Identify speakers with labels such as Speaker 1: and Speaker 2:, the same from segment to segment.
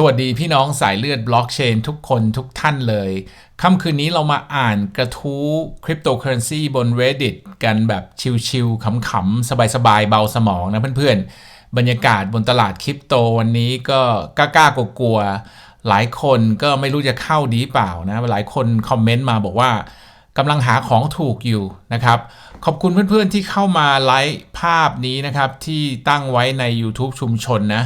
Speaker 1: สวัสดีพี่น้องสายเลือดบล็อกเชนทุกคนทุกท่านเลย ค่ำคืนนี้เรามาอ่านกระทู้คริปโตเคอเรนซีบน Reddit กันแบบชิลๆขำๆ สบายๆ เบาสมองนะเพื่อนๆ บรรยากาศบนตลาดคริปโตวันนี้ก็กล้าๆกลัวๆ หลายคนก็ไม่รู้จะเข้าดีเปล่านะ หลายคนคอมเมนต์มาบอกว่ากำลังหาของถูกอยู่นะครับ ขอบคุณเพื่อนๆที่เข้ามาไลค์ภาพนี้นะครับที่ตั้งไว้ใน YouTube ชุมชนนะ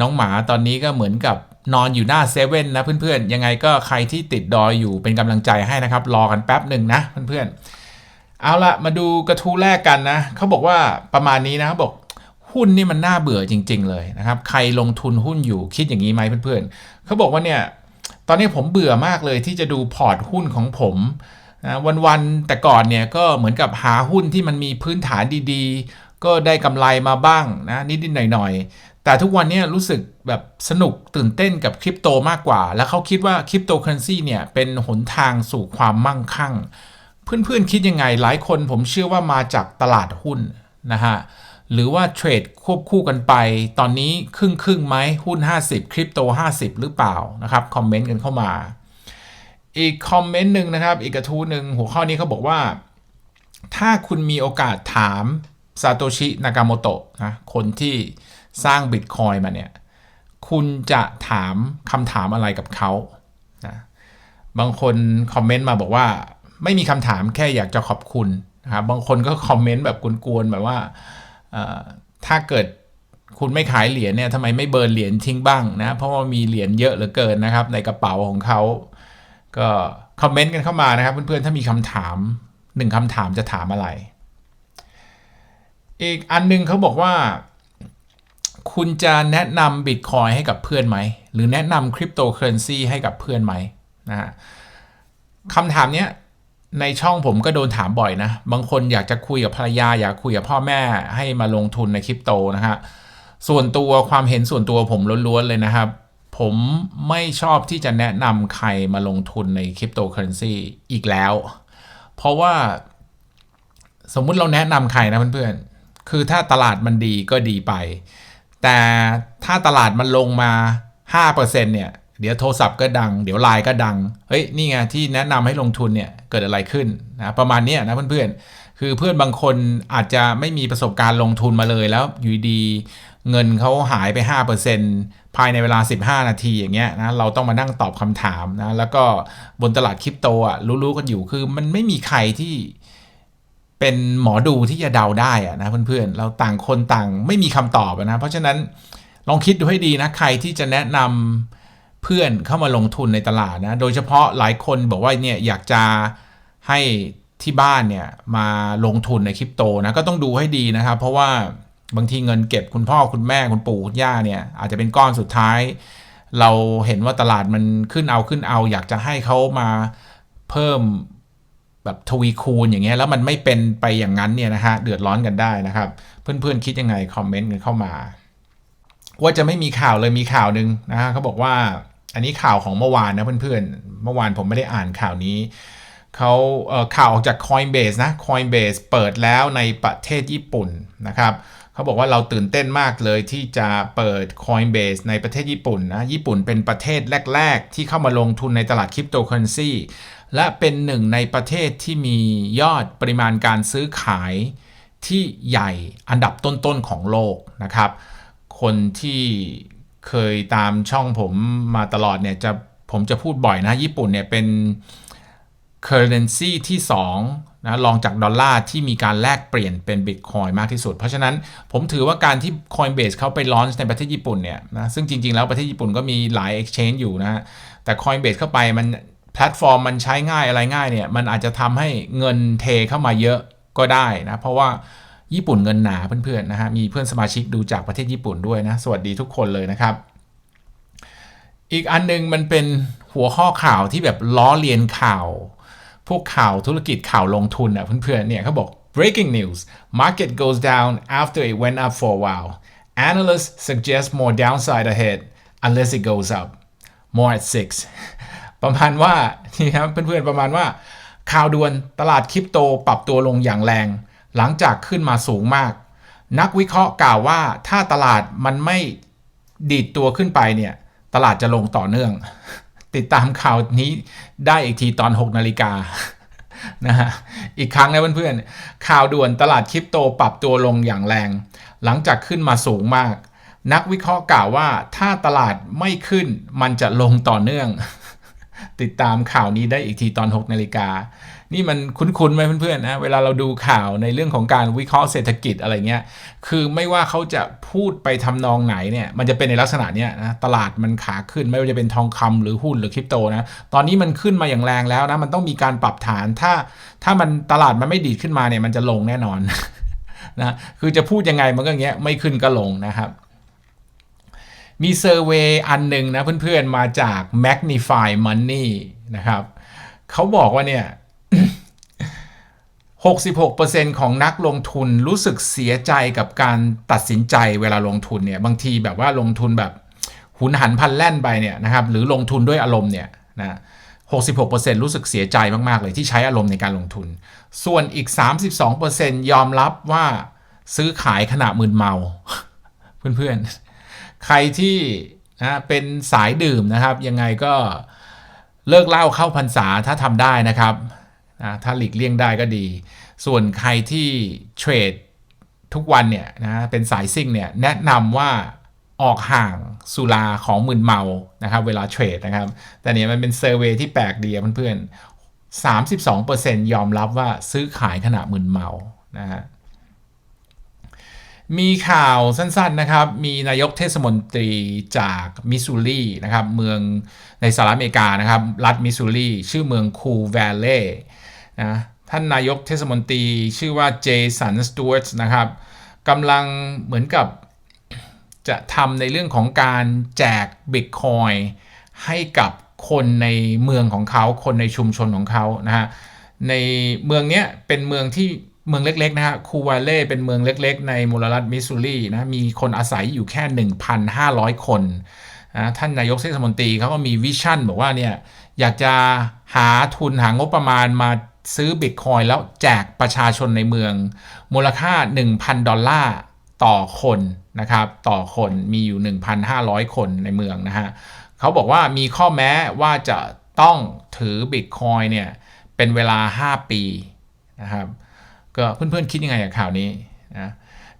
Speaker 1: น้องหมาตอนนี้ก็เหมือนกับนอนอยู่หน้าเซเว่นนะเพื่อนๆ ยังไงก็ใครที่ติดดอยอยู่เป็นกำลังใจให้นะครับ รอกันแป๊บหนึ่งนะเพื่อนๆ เอาละมาดูกระทู้แรกกันนะเขาบอกว่าประมาณนี้นะเขาบอกหุ้นนี่มันน่าเบื่อจริง ๆ เลยนะครับ ใครลงทุนหุ้นอยู่คิดอย่างนี้ไหมเพื่อนๆเขาบอกว่าเนี่ยตอนนี้ผมเบื่อมากเลยที่จะดูพอร์ตหุ้นของผมนะวันๆแต่ก่อนเนี่ยก็เหมือนกับหาหุ้นที่มันมีพื้นฐานดีๆ ก็ได้กำไรมาบ้างนะนิดๆหน่อยๆ แต่ทุกวันนี้รู้สึกแบบสนุกตื่นเต้นกับคริปโตมากกว่า แล้วเขาคิดว่าคริปโตเคอเรนซีเนี่ยเป็นหนทางสู่ความมั่งคั่ง เพื่อนๆคิดยังไงหลายคนผมเชื่อว่ามาจากตลาดหุ้นนะฮะหรือว่าเทรดควบคู่กันไป ตอนนี้ครึ่งครึ่งไหมหุ้น 50 คริปโต 50 หรือเปล่านะครับ คอมเมนต์กันเข้ามา อีกคอมเมนต์หนึ่งนะครับ อีกกระทู้หนึ่งหัวข้อนี้เขาบอกว่า ถ้าคุณมีโอกาสถามซาโตชินากาโมโตะนะคนที่ สร้างบิตคอยมาเนี่ย คุณจะถามคำถามอะไรกับเขานะบางคนคอมเมนต์มาบอกว่าไม่มีคำถามแค่อยากจะขอบคุณนะครับบางคนก็คอมเมนต์แบบกวนๆแบบว่าถ้าเกิดคุณไม่ขายเหรียญเนี่ยทำไมไม่เบิร์นเหรียญทิ้งบ้างนะ เพราะว่ามีเหรียญเยอะเหลือเกินนะครับ ในกระเป๋าของเขา ก็คอมเมนต์กันเข้ามานะครับ เพื่อนๆถ้ามีคำถามหนึ่งคำถามจะถามอะไร อีกอันนึงเขาบอกว่า คุณจะแนะนำบิตคอยให้กับเพื่อนไหม หรือแนะนำคริปโตเคอเรนซีให้กับเพื่อนไหมนะฮะคำถามเนี้ยในช่องผมก็โดนถามบ่อยนะ บางคนอยากจะคุยกับภรรยา อยากคุยกับพ่อแม่ให้มาลงทุนในคริปโตนะฮะ ส่วนตัวความเห็นส่วนตัวผมล้วนๆเลยนะครับ ผมไม่ชอบที่จะแนะนำใครมาลงทุนในคริปโตเคอเรนซีอีกแล้ว เพราะว่าสมมุติเราแนะนำใครนะเพื่อนๆ คือถ้าตลาดมันดีก็ดีไป แต่ถ้าตลาดมันลงมา 5%เนี่ย เดี๋ยวโทรศัพท์ก็ดัง เดี๋ยวไลน์ก็ดัง เฮ้ย นี่ไงที่แนะนำให้ลงทุนเนี่ย เกิดอะไรขึ้นนะประมาณนี้นะเพื่อนๆ คือเพื่อนบางคนอาจจะไม่มีประสบการณ์ลงทุนมาเลยแล้วอยู่ดีเงินเขาหายไป 5%ภายในเวลา 15 นาทีอย่างเงี้ยนะเราต้องมานั่งตอบคำถามนะแล้วก็บนตลาดคริปโตอะรู้ๆกันอยู่คือมันไม่มีใครที่ เป็นหมอดูที่จะเดาได้อะนะเพื่อนๆ เราต่างคนต่างไม่มีคำตอบนะ เพราะฉะนั้นลองคิดดูให้ดีนะ ใครที่จะแนะนำเพื่อนเข้ามาลงทุนในตลาดนะ โดยเฉพาะหลายคนบอกว่าเนี่ยอยากจะให้ที่บ้านเนี่ยมาลงทุนในคริปโตนะก็ต้องดูให้ดีนะครับ เพราะว่าบางทีเงินเก็บคุณพ่อคุณแม่คุณปู่คุณย่าเนี่ยอาจจะเป็นก้อนสุดท้าย เราเห็นว่าตลาดมันขึ้นเอาขึ้นเอา อยากจะให้เขามาเพิ่ม แบบทวีคูณอย่างเงี้ยแล้วมันไม่เป็นไปอย่างนั้นเนี่ยนะฮะเดือดร้อนกันได้นะครับ เพื่อนๆคิดยังไงคอมเมนต์กันเข้ามา ว่าจะไม่มีข่าวเลยมีข่าวหนึ่งนะฮะเขาบอกว่าอันนี้ข่าวของเมื่อวานนะเพื่อนๆเมื่อวานผมไม่ได้อ่านข่าวนี้เขาเข่าวออกจาก Coinbase นะ Coinbase เปิดแล้วในประเทศญี่ปุ่นนะครับ เขาบอกว่าเราตื่นเต้นมากเลยที่จะเปิด Coinbase ในประเทศญี่ปุ่นนะ ญี่ปุ่นเป็นประเทศแรก ๆ ที่เข้ามาลงทุนในตลาดคริปโตเคอเรนซีและเป็นหนึ่งในประเทศที่มียอดปริมาณการซื้อขายที่ใหญ่อันดับต้น ๆ ของโลกนะครับ คนที่เคยตามช่องผมมาตลอดเนี่ยจะผมจะพูดบ่อยนะ ญี่ปุ่นเนี่ยเป็น currency ที่ 2 นะรองจากดอลลาร์ที่มีการแลกเปลี่ยนเป็นบิตคอยมากที่สุด เพราะฉะนั้นผมถือว่าการที่ Coinbase เขาไปลอนช์ในประเทศญี่ปุ่นเนี่ยนะซึ่งจริง ๆ แล้วประเทศญี่ปุ่นก็มีหลาย exchange อยู่นะแต่ Coinbase เข้าไปมันแพลตฟอร์มมันใช้ง่ายอะไรง่ายเนี่ยมันอาจจะทำให้เงินเทเข้ามาเยอะก็ได้นะเพราะว่าญี่ปุ่นเงินหนาเพื่อนๆนะฮะมีเพื่อนสมาชิกดูจากประเทศญี่ปุ่นด้วยนะสวัสดีทุกคนเลยนะครับ อีกอันนึงมันเป็นหัวข้อข่าวที่แบบล้อเลียนข่าว พวกข่าวธุรกิจข่าวลงทุนอะเพื่อนๆเนี่ยเขาบอก breaking news market goes down after it went up for a while analysts suggest more downside ahead unless it goes up more at 6 ประมาณว่านี่ครับเพื่อนๆประมาณว่า ข่าวด่วนตลาดคริปโตปรับตัวลงอย่างแรง หลังจากขึ้นมาสูงมาก นักวิเคราะห์กล่าวว่าถ้าตลาดมันไม่ดีดตัวขึ้นไปเนี่ยตตลาดจะลงต่อเนื่อง ติดตามข่าวนี้ได้อีกทีตอน 6 นาฬิกานะฮะอีกครั้งนะเพื่อนๆ ข่าวด่วนตลาดคริปโตปรับตัวลงอย่างแรง หลังจากขึ้นมาสูงมาก นักวิเคราะห์กล่าวว่าถ้าตลาดไม่ขึ้นมันจะลงต่อเนื่อง ติดตามข่าวนี้ได้อีกทีตอน 6 นาฬิกา นี่มันคุ้นๆไหมเพื่อนๆนะเวลาเราดูข่าวในเรื่องของการวิเคราะห์เศรษฐกิจอะไรเงี้ยคือไม่ว่าเขาจะพูดไปทำนองไหนเนี่ยมันจะเป็นในลักษณะเนี้ยนะตลาดมันขาขึ้นไม่ว่าจะเป็นทองคำหรือหุ้นหรือคริปโตนะตอนนี้มันขึ้นมาอย่างแรงแล้วนะมันต้องมีการปรับฐานถ้าถ้ามันตลาดมันไม่ดีดขึ้นมาเนี่ยมันจะลงแน่นอนนะคือจะพูดยังไงมันก็อย่างเงี้ยไม่ขึ้นก็ลงนะครับมีเซอร์เวยอันหนึ่งนะเพื่อนๆ มาจาก Magnify Money นะครับเขาบอกว่าเนี่ย 66%ของนักลงทุนรู้สึกเสียใจกับการตัดสินใจเวลาลงทุนเนี่ยบางทีแบบว่าลงทุนแบบหุนหันพันแล่นไปเนี่ยนะครับหรือลงทุนด้วยอารมณ์เนี่ยนะ66%รู้สึกเสียใจมาก ๆ เลยที่ใช้อารมณ์ในการลงทุน ส่วนอีก 32%ยอมรับว่าซื้อขายขณะมึนเมา เพื่อน ๆ ใครที่นะเป็นสายดื่มนะครับ ยังไงก็เลิกเหล้าเข้าพรรษาถ้าทำได้นะครับ นะถ้าหลีกเลี่ยงได้ก็ดี ส่วนใครที่เทรดทุกวันเนี่ยนะเป็นสายซิ่งเนี่ยแนะนำว่าออกห่างสุราของมึนเมานะครับเวลาเทรดนะครับ แต่เนี่ยมันเป็นเซอร์เวยที่แปลกดีเพื่อนๆ 32%ยอมรับว่าซื้อขายขณะมึนเมานะฮะมีข่าวสั้นๆนะครับ มีนายกเทศมนตรีจากมิสซูรีนะครับ เมืองในสหรัฐอเมริกานะครับ รัฐมิสซูรี ชื่อเมืองคูแวลเล่ นะท่านนายกเทศมนตรีชื่อว่าเจสันสตูร์นะครับกำลังเหมือนกับจะทำในเรื่องของการแจกบิตคอยให้กับคนในเมืองของเขา คนในชุมชนของเขานะฮะในเมืองเนี้ยเป็นเมืองที่เมืองเล็กๆนะฮะคูวาเล่เป็นเมืองเล็ก ๆ ในมูลรัฐมิสซูรีนะมีคนอาศัยอยู่แค่ 1,500 คนนะท่านนายกเทศมนตรีเขาก็มีวิชั่นบอกว่าเนี่ยอยากจะหาทุนหางบประมาณมา ซื้อบิตคอยแล้วแจกประชาชนในเมือง มูลค่า 1,000 ดอลลาร์ต่อคนนะครับต่อคนมีอยู่ 1,500 คนในเมืองนะฮะเขาบอกว่ามีข้อแม้ว่าจะต้องถือบิตคอยเนี่ยเป็นเวลา 5 ปีนะครับก็เพื่อนๆคิดยังไงกับข่าวนี้นะ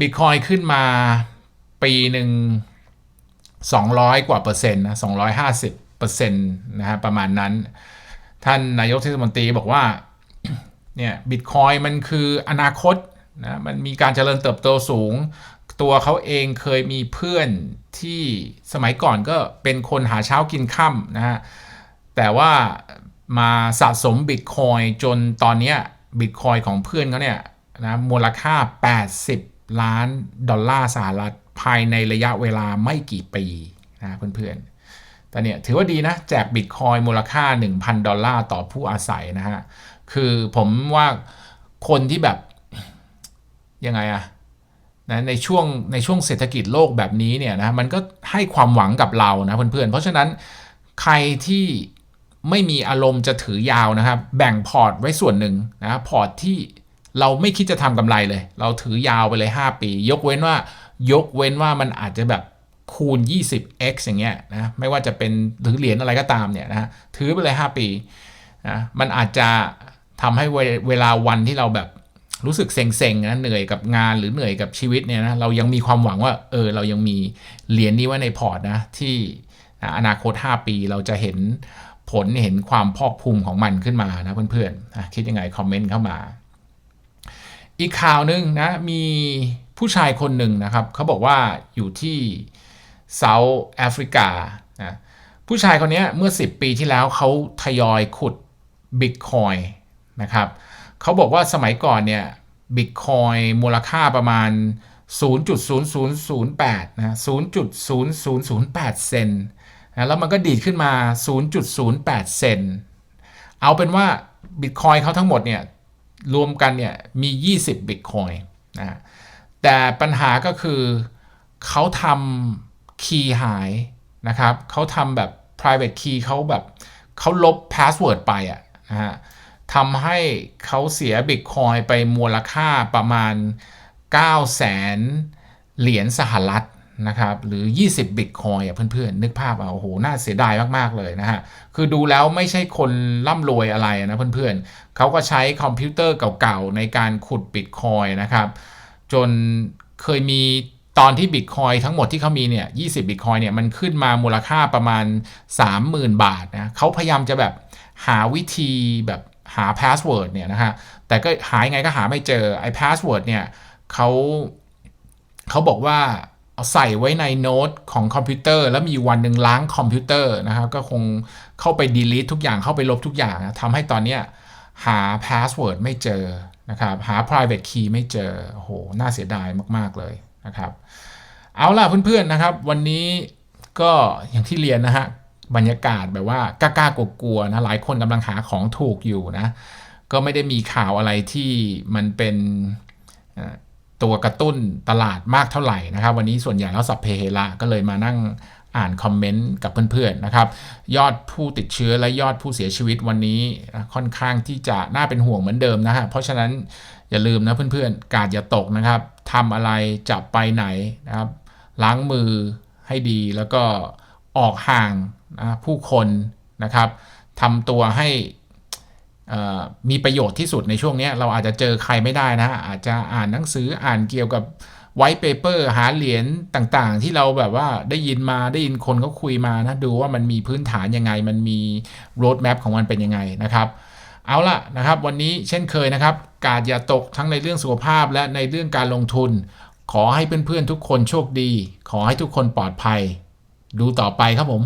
Speaker 1: บิตคอยขึ้นมาปีหนึ่ง200 กว่าเปอร์เซ็นต์นะ250เปอร์เซ็นต์นะฮะประมาณนั้น ท่านนายกเทศมนตรีบอกว่า เนี่ยบิตคอยมันคืออนาคตนะมันมีการเจริญเติบโตสูง ตัวเขาเองเคยมีเพื่อนที่สมัยก่อนก็เป็นคนหาเช้ากินค่ำนะฮะแต่ว่ามาสะสมบิตคอยจนตอนนี้บิตคอยของเพื่อนเขาเนี่ยนะมูลค่า 80 ล้านดอลลาร์สหรัฐภายในระยะเวลาไม่กี่ปีนะเพื่อนๆแต่เนี่ยถือว่าดีนะ แจกบิตคอยมูลค่า 1,000 ดอลลาร์ต่อผู้อาศัยนะฮะ คือผมว่าคนที่แบบยังไงอะนะในช่วงในช่วงเศรษฐกิจโลกแบบนี้เนี่ยนะมันก็ให้ความหวังกับเรานะเพื่อนๆ เพราะฉะนั้นใครที่ไม่มีอารมณ์จะถือยาวนะครับ แบ่งพอร์ตไว้ส่วนหนึ่งนะพอร์ตที่เราไม่คิดจะทำกำไรเลย เราถือยาวไปเลย 5 ปี ยกเว้นว่ายกเว้นว่ามันอาจจะแบบคูณ 20x อย่างเงี้ยนะไม่ว่าจะเป็นหรือเหรียญอะไรก็ตามเนี่ยนะถือไปเลย 5 ปีนะมันอาจจะ ทำให้เวลาวันที่เราแบบรู้สึกเซ็งๆนะเหนื่อยกับงานหรือเหนื่อยกับชีวิตเนี่ยนะเรายังมีความหวังว่าเออเรายังมีเหรียญนี้ไว้ในพอร์ตนะที่อนาคต 5 ปีเราจะเห็นผลเห็นความพอกภูมิของมันขึ้นมานะเพื่อนๆคิดยังไงคอมเมนต์เข้ามา อีกข่าวหนึ่งนะมีผู้ชายคนหนึ่งนะครับเขาบอกว่าอยู่ที่เซาท์แอฟริกานะผู้ชายคนนี้เมื่อ 10 ปีที่แล้วเขาทยอยขุดบิตคอยน นะครับเขาบอกว่าสมัยก่อนเนี่ยบิตคอยมูลค่าประมาณ 0.0008นะ0.0008 เซนนะแล้วมันก็ดีดขึ้นมา 0.08 เซนเอาเป็นว่าบิตคอยเขาทั้งหมดเนี่ยรวมกันเนี่ยมี 20บิตคอยนะแต่ปัญหาก็คือเขาทำคีย์หายนะครับเขาทำแบบ private key เขาแบบเขาลบ password ไปอะนะฮะ ทำให้เขาเสียบิตคอยไปมูลค่าประมาณ 9 0 0 0 0 0เหรียญสหรัฐนะครับหรือ 20 บิตคอยอะเพื่อนๆ นึกภาพเอาโอ้โห น่าเสียดายมาก ๆ เลยนะฮะ คือดูแล้วไม่ใช่คนร่ำรวยอะไรนะเพื่อนๆ เขาก็ใช้คอมพิวเตอร์เก่าๆ ในการขุดบิตคอยนะครับ จนเคยมีตอนที่บิตคอยทั้งหมดที่เขามีเนี่ย 20 บิตคอยเนี่ย มันขึ้นมามูลค่าประมาณ 30,000 บาทนะเขาพยายามจะแบบหาวิธีแบบ หาพาสเวิร์ดเนี่ยนะฮะ แต่ก็หายไงก็หาไม่เจอ ไอ้พาสเวิร์ดเนี่ยเขาเขาบอกว่าเอาใส่ไว้ในโน้ตของคอมพิวเตอร์ แล้วมีวันหนึ่งล้างคอมพิวเตอร์นะครับ ก็คงเข้าไป delete ทุกอย่างเข้าไปลบทุกอย่างทำให้ตอนเนี้ยหาพาสเวิร์ดไม่เจอนะครับ หา private key ไม่เจอโอ้โหน่าเสียดายมาก ๆ เลยนะครับ เอาล่ะเพื่อน ๆ นะครับ วันนี้ก็อย่างที่เรียนนะฮะ บรรยากาศแบบว่ากล้าๆกลัวๆนะหลายคนกำลังหาของถูกอยู่นะ ก็ไม่ได้มีข่าวอะไรที่มันเป็นตัวกระตุ้นตลาดมากเท่าไหร่นะครับ วันนี้ส่วนใหญ่แล้วสัพเพเหระก็เลยมานั่งอ่านคอมเมนต์กับเพื่อนๆนะครับ ยอดผู้ติดเชื้อและยอดผู้เสียชีวิตวันนี้ค่อนข้างที่จะน่าเป็นห่วงเหมือนเดิมนะฮะเพราะฉะนั้นอย่าลืมนะเพื่อนๆ กาดอย่าตกนะครับทำอะไรจะไปไหนนะครับ ล้างมือให้ดีแล้วก็ ออกห่างนะผู้คนนะครับทำตัวให้มีประโยชน์ที่สุดในช่วงนี้เราอาจจะเจอใครไม่ได้นะ อาจจะอ่านหนังสืออ่านเกี่ยวกับไวท์เปเปอร์หาเหรียญต่างๆ ที่เราแบบว่าได้ยินมาได้ยินคนเขาคุยมานะ ดูว่ามันมีพื้นฐานยังไง มันมีโรดแมพของมันเป็นยังไงนะครับ เอาล่ะนะครับ วันนี้เช่นเคยนะครับ กาดอย่าตกทั้งในเรื่องสุขภาพและในเรื่องการลงทุน ขอให้เพื่อนๆทุกคนโชคดี ขอให้ทุกคนปลอดภัย ดูต่อไปครับผม